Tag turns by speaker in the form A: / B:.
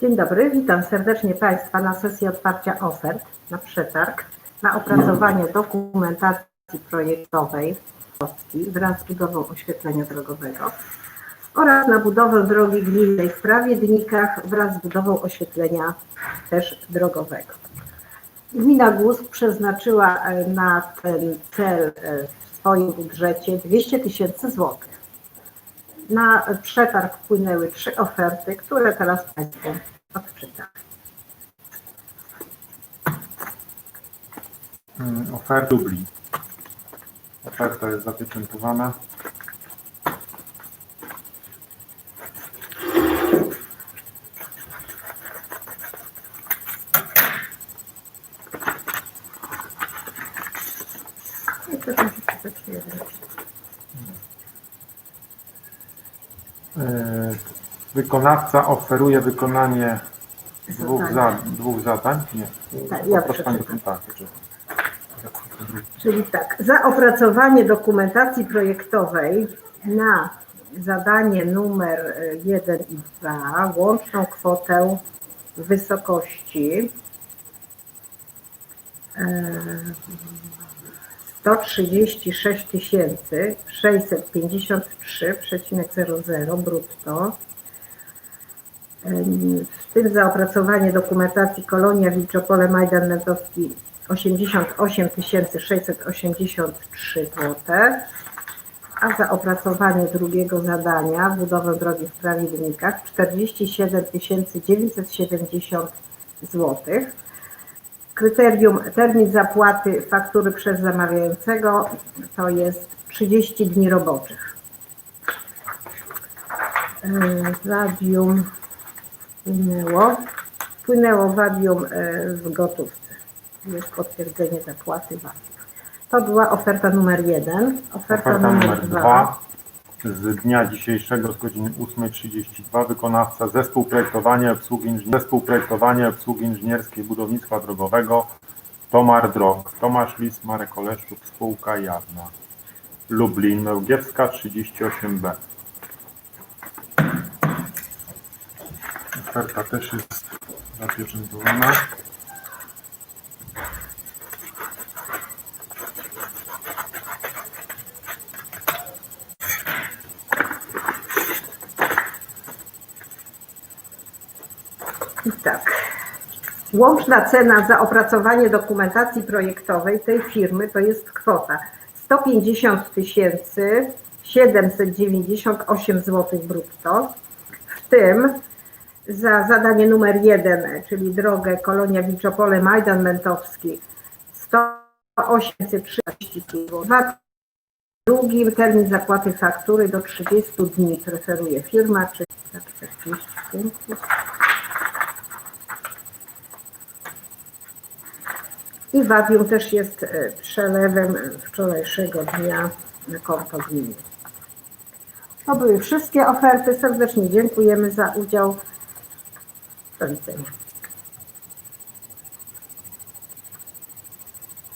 A: Dzień dobry, witam serdecznie Państwa na sesji otwarcia ofert na przetarg na opracowanie dokumentacji projektowej Polski budową oświetlenia drogowego oraz na budowę drogi gminnej w Prawiednikach wraz z budową oświetlenia też drogowego. Gmina Głusk przeznaczyła e, na ten cel e, w swoim budżecie 200 tysięcy złotych. Na przetarg wpłynęły trzy oferty, które teraz Państwu odczytam.
B: Mm, Ofert dubli. Oferta jest zapieczętowana. Yy, Wykonawca oferuje wykonanie dwóch, za, dwóch zadań. Nie.
A: Tak, ja. Czyli tak, za opracowanie dokumentacji projektowej na zadanie numer 1 i 2 łączną kwotę w wysokości e, 136 653,00 brutto. W tym za opracowanie dokumentacji Kolonia Wilczopole Majdan Mentowski 88 683 zł, a za opracowanie drugiego zadania budowę drogi w Prawiednikach 47 970 zł. Kryterium termin zapłaty faktury przez zamawiającego to jest 30 dni roboczych. Wadium wpłynęło. Wpłynęło wadium yy, w gotówce. Jest potwierdzenie zapłaty wadium. To była oferta numer jeden. Oferta,
B: Oferta
A: numer
B: numer
A: dwa.
B: dwa. Z dnia dzisiejszego z godziny 8.32 wykonawca zespół projektowania obsługi, inżynier- zespół projektowania obsługi inżynierskiej budownictwa drogowego Tomar Drog, Tomasz Lis, Marek Oleszczuk, spółka jawna. Lublin, Mełgiewska 38B. Oferta też jest zapieczętowana.
A: I tak. Łączna cena za opracowanie dokumentacji projektowej tej firmy to jest kwota 150 tysięcy 798 zł brutto, w tym za zadanie numer jeden, czyli drogę Kolonia Wilczopole Majdan Mentowski 10830 zł. Drugim termin zapłaty faktury do 30 dni preferuje firma, czyli za 40 punktów. I wadium też jest e, przelewem wczorajszego dnia na konto gminy. To były wszystkie oferty. Serdecznie dziękujemy za udział. Do widzenia.